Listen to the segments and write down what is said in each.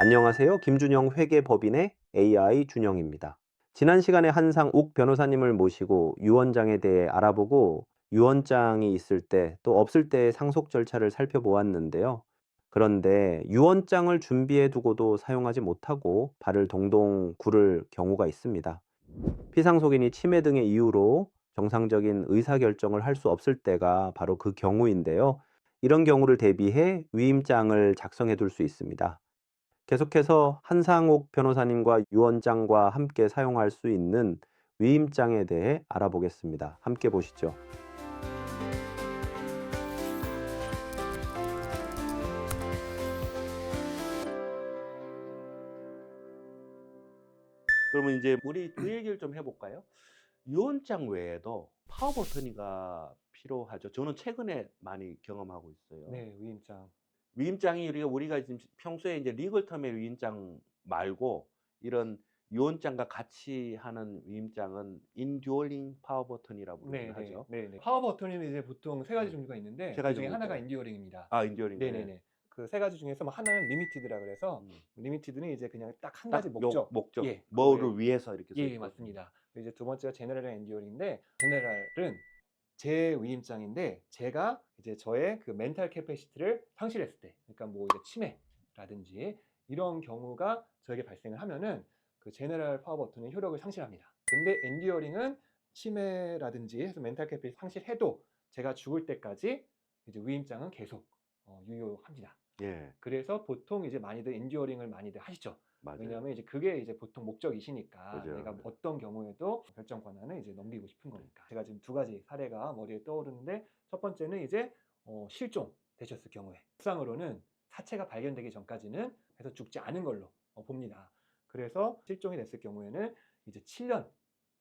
안녕하세요. 김준영 회계법인의 AI 준영입니다. 지난 시간에 한상 욱 변호사님을 모시고 유언장에 대해 알아보고 유언장이 있을 때 또 없을 때의 상속 절차를 살펴보았는데요. 그런데 유언장을 준비해 두고도 사용하지 못하고 발을 동동 구를 경우가 있습니다. 피상속인이 치매 등의 이유로 정상적인 의사결정을 할 수 없을 때가 바로 그 경우인데요. 이런 경우를 대비해 위임장을 작성해 둘 수 있습니다. 계속해서 한상옥 변호사님과 유언장과 함께 사용할 수 있는 위임장에 대해 알아보겠습니다. 함께 보시죠. 그러면 이제 우리 그 얘기를 좀 해볼까요? 유언장 외에도 파워 버터니가 필요하죠. 저는 최근에 많이 경험하고 있어요. 네, 위임장. 위임장이 우리가 우리가 지금 평소에 이제 리걸텀의 위임장 말고 이런 유언장과 같이 하는 위임장은 인듀어링 파워 버튼이라고 네, 부르긴 네, 하죠. 네, 네. 파워 버튼은 이제 보통 세 가지 종류가 있는데 세 가지 그 중에 종류가 하나가 있죠. 인디어링입니다. 아 인듀어링. 네, 네, 네. 그 세 가지 중에서 뭐 하나는 리미티드라 그래서 음. 리미티드는 이제 그냥 딱한딱 가지 요 목적. 목적. 예, 뭐를 그거에- 위해서 이렇게 써 예, 있거든요. 맞습니다. 이제 두 번째가 제너럴 엔디어링인데 제너럴은 제 위임장인데 제가 이제 저의 그 멘탈 캐패시티를 상실했을 때, 그러니까 뭐 이제 치매라든지 이런 경우가 저에게 발생을 하면은 그 제너럴 파워 버튼의 효력을 상실합니다. 근데 엔디어링은 치매라든지 해서 멘탈 캐패시티 상실해도 제가 죽을 때까지 이제 위임장은 계속 어, 유효합니다. 예, 그래서 보통 이제 많이들 엔디어링을 많이들 하시죠. 맞아요. 왜냐하면 이제 그게 이제 보통 목적이시니까 그죠. 내가 어떤 경우에도 결정 권한을 이제 넘기고 싶은 거니까 제가 지금 두 가지 사례가 머리에 떠오르는데 첫 번째는 이제 어, 실종 되셨을 경우에 법상으로는 사체가 발견되기 전까지는 해서 죽지 않은 걸로 어, 봅니다. 그래서 실종이 됐을 경우에는 이제 7년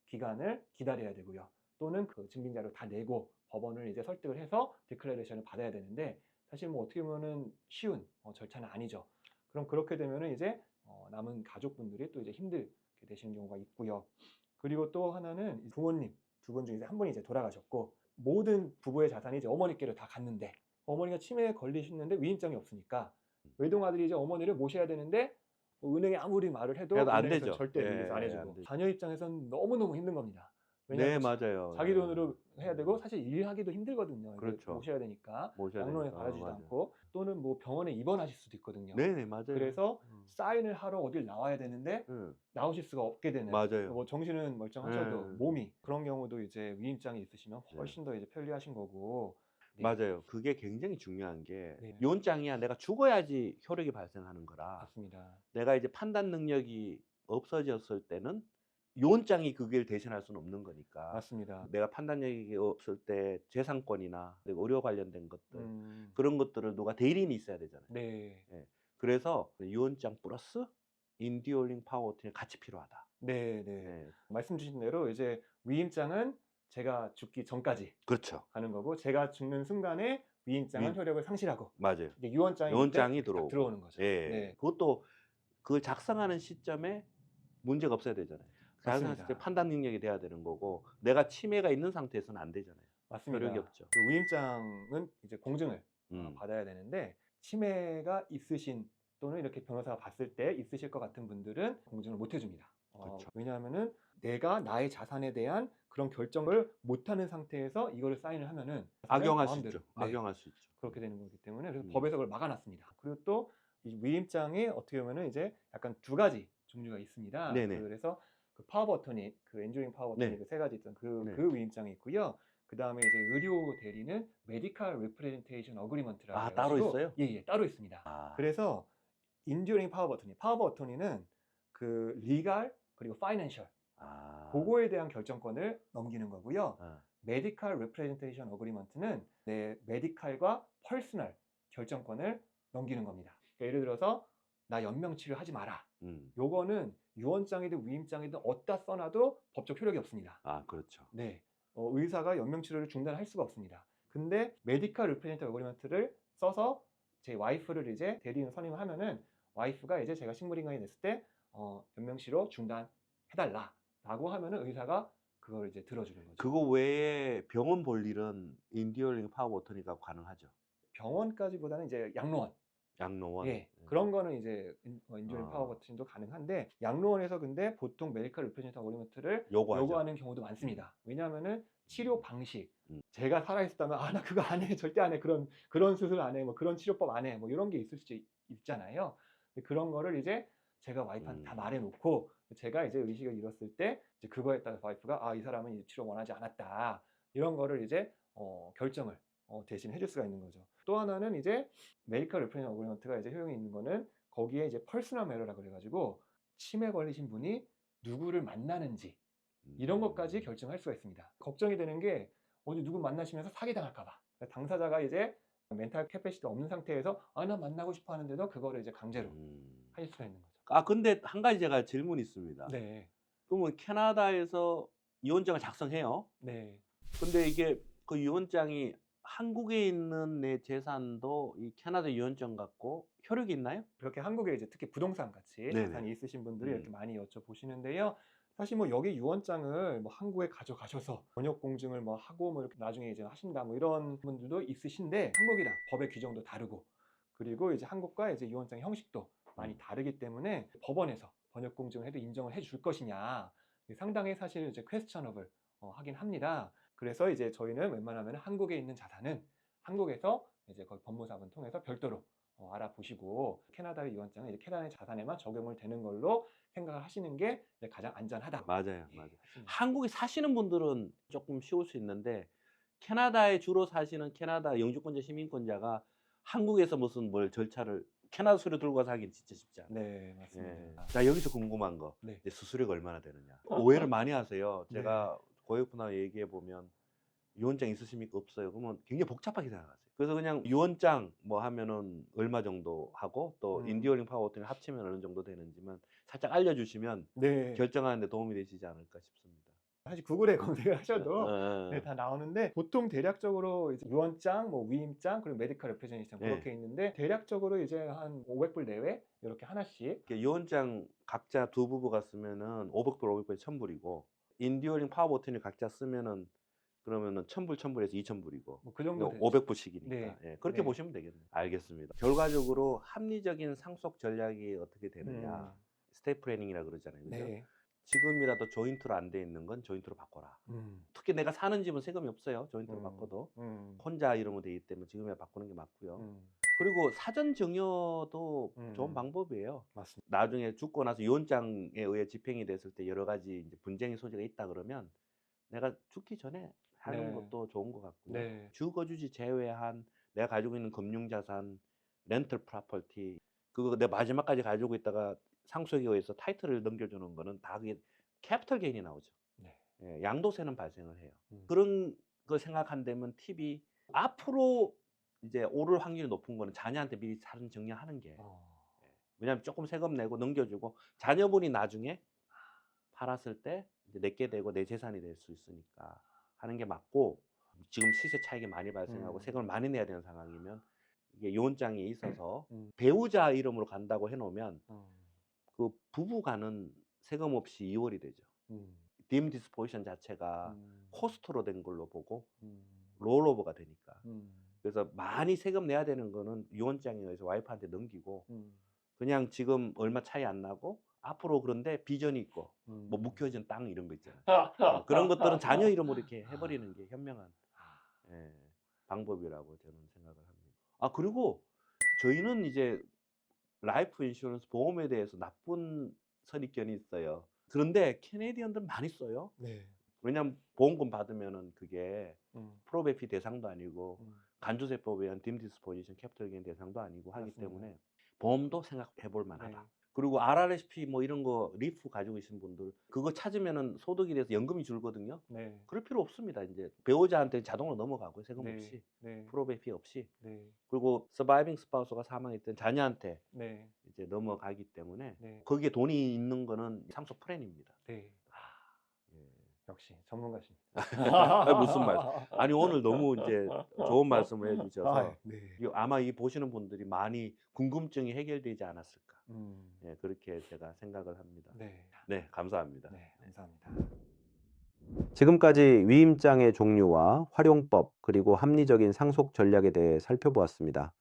기간을 기다려야 되고요. 또는 그 증빙 자료 다 내고 법원을 이제 설득을 해서 디클레레이션을 받아야 되는데 사실 뭐 어떻게 보면은 쉬운 어, 절차는 아니죠. 그럼 그렇게 되면은 이제 어, 남은 가족분들이 또 이제 힘들게 되시는 경우가 있고요. 그리고 또 하나는 이 부모님 두 분 중에 한 분이 이제 돌아가셨고 모든 부부의 자산이 이제 어머니께로 다 갔는데 어머니가 치매에 걸리셨는데 위임장이 없으니까 외동 아들이 이제 어머니를 모셔야 되는데 뭐 은행에 아무리 말을 해도 안 되죠. 절대 예, 안 예, 해주고 안. 자녀 입장에선 너무 너무 힘든 겁니다. 네, 맞아요. 자기 예. 돈으로 해야 되고 사실 일하기도 힘들거든요. 그렇죠. 모셔야 되니까 모셔야 되니까. 바라지도 맞아요. 않고 또는 뭐 병원에 입원하실 수도 있거든요. 네, 네, 맞아요. 그래서 음. 사인을 하러 어딜 나와야 되는데 예, 나오실 수가 없게 되는 맞아요. 뭐 정신은 멀쩡하셔도 네. 몸이 그런 경우도 이제 위임장이 있으시면 훨씬 더 이제 편리하신 거고 네. 맞아요. 그게 굉장히 중요한 게 네. 유언장이야 내가 죽어야지 효력이 발생하는 거라. 맞습니다. 내가 이제 판단 능력이 없어졌을 때는 유언장이 그걸 대신할 수는 없는 거니까. 맞습니다. 내가 판단력이 없을 때 재산권이나 의료 관련된 것들 음, 그런 것들을 누가 대리인이 있어야 되잖아요. 네, 그래서 유언장 플러스 인디올링 파워워팅이 같이 필요하다. 네, 네. 네. 말씀 주신 대로 이제 위임장은 제가 죽기 전까지 그렇죠. 하는 거고 제가 죽는 순간에 위임장은 위- 효력을 상실하고 맞아요. 이제 유언장이 유언장이 그때 들어오고. 들어오는 거죠. 예. 네. 그것도 그걸 작성하는 시점에 문제가 없어야 되잖아요. 맞습니다. 판단 능력이 돼야 되는 거고 내가 치매가 있는 상태에서는 안 되잖아요. 맞습니다. 효력이 없죠. 그 위임장은 이제 공증을 어, 음. 받아야 되는데 치매가 있으신 또는 이렇게 변호사가 봤을 때 있으실 것 같은 분들은 공증을 못 해줍니다. 어, 그쵸. 왜냐하면은 내가 나의 자산에 대한 그런 결정을 못하는 상태에서 이거를 사인을 하면은 악용할 수 있죠. 네, 악용할 수 있죠. 그렇게 되는 거기 때문에 그래서 음. 법에서 그걸 막아놨습니다. 그리고 또 이 위임장이 어떻게 보면은 이제 약간 두 가지 종류가 있습니다. 네네. 그래서 그 파워 버튼이 그 엔조잉 파워 버튼이 네. 그 세 가지 있던 그, 네. 그 위임장이 있고요. 그 다음에 이제 의료 대리는 메디컬 리프레젠테이션 어그리먼트라고 아, 따로 있어요? 예, 예, 따로 있습니다. 아, 그래서 인듀링 파워 버튼이 파워 버튼이는 그 리갈 그리고 파이낸셜 아. 그거에 대한 결정권을 넘기는 거고요. 아, 메디컬 리프레젠테이션 어그리먼트는 내 메디컬과 퍼스널 결정권을 넘기는 겁니다. 그러니까 예를 들어서 나 연명 치료하지 마라. 음. 요거는 유언장이든 위임장이든 어디다 써놔도 법적 효력이 없습니다. 아, 그렇죠. 네. 어, 의사가 연명 치료를 중단할 수가 없습니다. 근데 메디컬 리프레젠트 어그리먼트를 써서 제 와이프를 이제 대리인 선임을 하면은 와이프가 이제 제가 식물인간이 됐을 때 어, 연명 치료 중단해달라라고 하면은 의사가 그걸 이제 들어주는 거죠. 그거 외에 병원 볼 일은 인디올링 파워워터니가 가능하죠. 병원까지보다는 이제 양로원 양로원. 예, 그런 거는 이제 인- 어, 인조인 아. 파워 버튼도 가능한데 양로원에서 근데 보통 메디컬 리프레젠션 어그리먼트를 요구하죠. 요구하는 경우도 많습니다. 왜냐하면은 치료 방식, 음. 제가 살아 있었다면 아 나 그거 안 해, 절대 안 해, 그런 그런 수술 안 해, 뭐 그런 치료법 안 해, 뭐 이런 게 있을 수 있- 있잖아요. 근데 그런 거를 이제 제가 와이프한테 다 음. 말해놓고 제가 이제 의식을 잃었을 때 이제 그거에 따라 와이프가 아 이 사람은 이 치료 원하지 않았다 이런 거를 이제 어, 결정을 어, 대신 해줄 수가 있는 거죠. 또 하나는 이제 메디컬 리프레젠션 어그리먼트가 이제 효용이 있는 거는 거기에 이제 퍼스널 메러라 그래가지고 치매 걸리신 분이 누구를 만나는지 이런 것까지 음. 결정할 수가 있습니다. 걱정이 되는 게 어디 누구 만나시면서 사기 당할까봐. 당사자가 이제 멘탈 캐패시티 없는 상태에서 아 나 만나고 싶어 하는데도 그거를 이제 강제로 음. 하실 수가 있는 거죠. 아 근데 한 가지 제가 질문이 있습니다. 네, 그러면 캐나다에서 유언장을 작성해요. 네, 근데 이게 그 유언장이 한국에 있는 내 재산도 이 캐나다 유언장 갖고 효력이 있나요? 그렇게 한국에 이제 특히 부동산 같이 네네. 자산이 있으신 분들이 음. 이렇게 많이 여쭤보시는데요. 사실 뭐 여기 유언장을 뭐 한국에 가져가셔서 번역 공증을 뭐 하고 뭐 이렇게 나중에 이제 하신다 뭐 이런 분들도 있으신데 한국이랑 법의 규정도 다르고 그리고 이제 한국과 이제 유언장 형식도 많이 음. 다르기 때문에 법원에서 번역 공증을 해도 인정을 해 줄 것이냐 상당히 사실 이제 퀘스천업을 어, 하긴 합니다. 그래서 이제 저희는 웬만하면 한국에 있는 자산은 한국에서 이제 거기 법무사분 통해서 별도로 어, 알아보시고 캐나다의 유언장은 이제 캐나다의 자산에만 적용을 되는 걸로 생각을 하시는 게 이제 가장 안전하다. 맞아요, 예, 맞아요. 하시는 한국에 사시는 분들은 조금 쉬울 수 있는데 캐나다에 주로 사시는 캐나다 영주권자 시민권자가 한국에서 무슨 뭘 절차를 캐나다 수료 들고 가서 하긴 진짜 쉽지 않아요. 네, 예. 맞습니다. 자 여기서 궁금한 거 네. 이제 수수료가 얼마나 되느냐 오해를 많이 하세요. 네. 제가 고객분하고 얘기해 보면 유언장 있으십니까 없어요. 그러면 굉장히 복잡하게 생각하세요. 그래서 그냥 유언장 뭐 하면은 얼마 정도 하고 또 음. 인디어링 파워 버튼을 합치면 어느 정도 되는지만 살짝 알려주시면 네. 결정하는데 도움이 되시지 않을까 싶습니다. 사실 구글에 검색을 하셔도 어, 네, 다 나오는데 보통 대략적으로 이제 유언장, 뭐 위임장, 그리고 메디컬 레프레젠테이션 네. 그렇게 있는데 대략적으로 이제 한 500불 내외 이렇게 하나씩 유언장 각자 두 부부가 쓰면은 500불, 500불, 1000불이고 인디어링 파워 버튼을 각자 쓰면은 그러면은 1000불, 1000불에서 2000불이고 뭐그 정도 되죠. 500불씩이니까 네. 예, 그렇게 네. 보시면 되겠네요. 알겠습니다. 결과적으로 합리적인 상속 전략이 어떻게 되느냐 스테이 플래닝이라 그러잖아요. 음, 그죠? 네. 지금이라도 조인트로 안 돼 있는 건 조인트로 바꿔라. 음. 특히 내가 사는 집은 세금이 없어요. 조인트로 음. 바꿔도 음. 혼자 이름으로 되기 때문에 지금이야 바꾸는 게 맞고요. 음. 그리고 사전 증여도 좋은 음. 방법이에요. 맞습니다. 나중에 죽고 나서 유언장에 의해 집행이 됐을 때 여러 가지 이제 분쟁의 소지가 있다 그러면 내가 죽기 전에 하는 네. 것도 좋은 것 같고요. 네. 주거주지 제외한 내가 가지고 있는 금융자산, 렌털 프로퍼티 그거 내 마지막까지 가지고 있다가 상속에 의해서 타이틀을 넘겨주는 거는 다 그게 캐피털 게인이 나오죠. 네. 예, 양도세는 발생을 해요. 음. 그런 거 생각한다면 팁이 앞으로 이제 오를 확률이 높은 거는 자녀한테 미리 사전 정리하는 게 어. 왜냐하면 조금 세금 내고 넘겨주고 자녀분이 나중에 팔았을 때 이제 내게 되고 내 재산이 될 수 있으니까 하는 게 맞고 지금 시세 차익이 많이 발생하고 음. 세금을 많이 내야 되는 상황이면 이게 요원장이 있어서 음. 배우자 이름으로 간다고 해놓으면 음. 그 부부 가는 세금 없이 이월이 되죠. 음. dim disposition 자체가 음. 코스트로 된 걸로 보고 음. 롤오버가 되니까. 음. 그래서 많이 세금 내야 되는 거는 유언장에 의해서 와이프한테 넘기고 음. 그냥 지금 얼마 차이 안 나고 앞으로 그런데 비전이 있고 음. 뭐 묵혀진 땅 이런 거 있잖아요. 어, 그런 것들은 자녀 이름으로 이렇게 해버리는 게 현명한 예, 방법이라고 저는 생각을 합니다. 아 그리고 저희는 이제 라이프 인슈런스 보험에 대해서 나쁜 선입견이 있어요. 그런데 캐네디언들 많이 써요. 네. 왜냐하면 보험금 받으면은 그게 음. 프로베피 대상도 아니고 음. 간주세법에 의한 딤디스포지션 캐피털 게인 대상도 아니고 하기 맞습니다. 때문에 보험도 생각해 볼 만하다. 네. 그리고 RRSP 뭐 이런 거 리프 가지고 계신 분들 그거 찾으면은 소득이 돼서 연금이 줄거든요. 네. 그럴 필요 없습니다. 이제 배우자한테 자동으로 넘어가고 세금 네. 없이 네. 프로베피 없이 네. 그리고 서바이빙 스파우스가 사망했던 자녀한테 네. 이제 넘어가기 때문에 네. 거기에 돈이 있는 거는 상속 프랜입니다. 네. 예. 역시 전문가십니다. 아, 무슨 말씀. 아니 오늘 너무 이제 좋은 말씀을 해주셔서 아, 네. 이- 아마 이 보시는 분들이 많이 궁금증이 해결되지 않았을까. 음. 예, 그렇게 제가 생각을 합니다. 네. 네, 감사합니다. 네, 감사합니다. 지금까지 위임장의 종류와 활용법 그리고 합리적인 상속 전략에 대해 살펴보았습니다.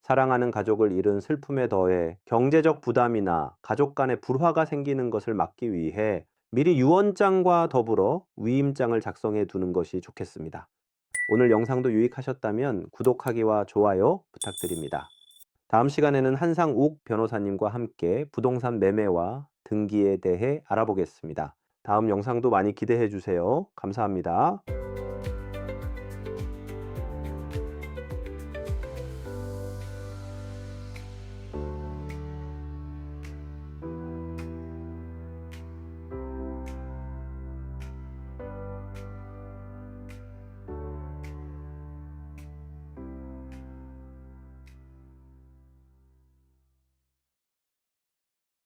사랑하는 가족을 잃은 슬픔에 더해 경제적 부담이나 가족 간의 불화가 생기는 것을 막기 위해 미리 유언장과 더불어 위임장을 작성해 두는 것이 좋겠습니다. 오늘 영상도 유익하셨다면 구독하기와 좋아요 부탁드립니다. 다음 시간에는 한상욱 변호사님과 함께 부동산 매매와 등기에 대해 알아보겠습니다. 다음 영상도 많이 기대해 주세요. 감사합니다.